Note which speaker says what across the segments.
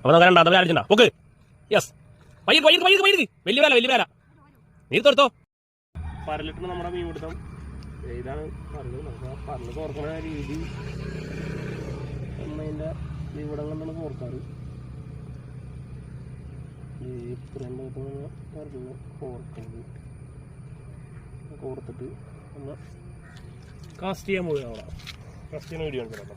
Speaker 1: അപ്പോൾ നമുക്ക് രണ്ടാമത്തെ അടിച്ചിട്ടുണ്ടോ? ഓക്കെ യെസ് പയ്യത് പയ്യത് പയ്യത് പയ്യത് വലിയ വേല വലിയ വേല. നീ തോർത്തോ മീൻ പിടുത്തം ഇതാണ് പറഞ്ഞു ആ പരൽ കോർക്കണ രീതി. അമ്മേന്റെ ഇവിടെ കൊണ്ടാണ് കോർക്കാറ് ഈ ഇത്രയും ഭാഗത്ത് പരൽ കോർക്കുന്നത് കോർത്തിട്ട് നമ്മൾ കാസ്റ്റ് ചെയ്യാൻ പോവുകയാണ് കാസ്റ്റ് ചെയ്യുന്ന വീഡിയോ ഉണ്ട് കേട്ടോ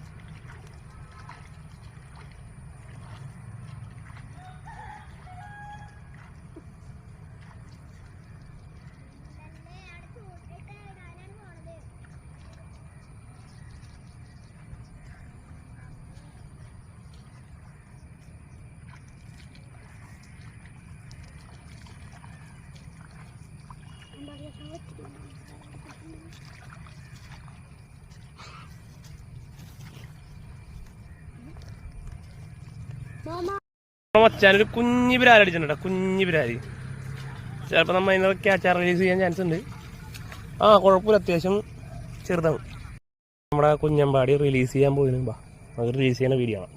Speaker 1: മച്ചാനൊരു കുഞ്ഞു പിരാരി അടിച്ചിട്ടുണ്ട് കുഞ്ഞു പിരാരി. ചിലപ്പോൾ നമ്മൾ അതിന് ക്യാച്ചാർ റിലീസ് ചെയ്യാൻ ചാൻസ് ഉണ്ട്. ആ കുഴപ്പമില്ല അത്യാവശ്യം ചെറുതാണ്. നമ്മുടെ കുഞ്ഞമ്പാടി റിലീസ് ചെയ്യാൻ പോയിരുന്നു ബാ. റിലീസ് ചെയ്യുന്ന വീഡിയോ ആണ്.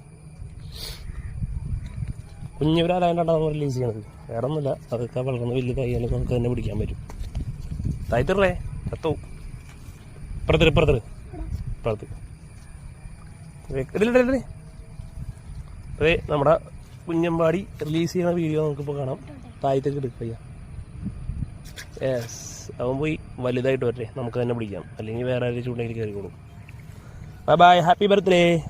Speaker 1: കുഞ്ഞു പിരാലായതുകൊണ്ടാണ് നമ്മൾ റിലീസ് ചെയ്യണത്. വേറെ ഒന്നുമില്ല അതൊക്കെ വളർന്ന് വലിയ തയ്യാലും നമുക്ക് തന്നെ പിടിക്കാൻ പറ്റും. തായ്ത്തിറേ ചത്തു ഇപ്പുറത്ത് ഇപ്പുറത്ത് ഇപ്പുറത്ത് ഇതിലിടേ അതെ നമ്മുടെ കുഞ്ഞമ്പാടി റിലീസ് ചെയ്യുന്ന വീഡിയോ നമുക്കിപ്പോൾ കാണാം. താഴത്തേക്ക് എടുക്കുക യെസ് അവൻ പോയി വലുതായിട്ട് വരട്ടെ. നമുക്ക് തന്നെ പിടിക്കാം. അല്ലെങ്കിൽ വേറെ ആരും ചൂണ്ടയിൽ കയറിക്കോളും. Bye bye happy birthday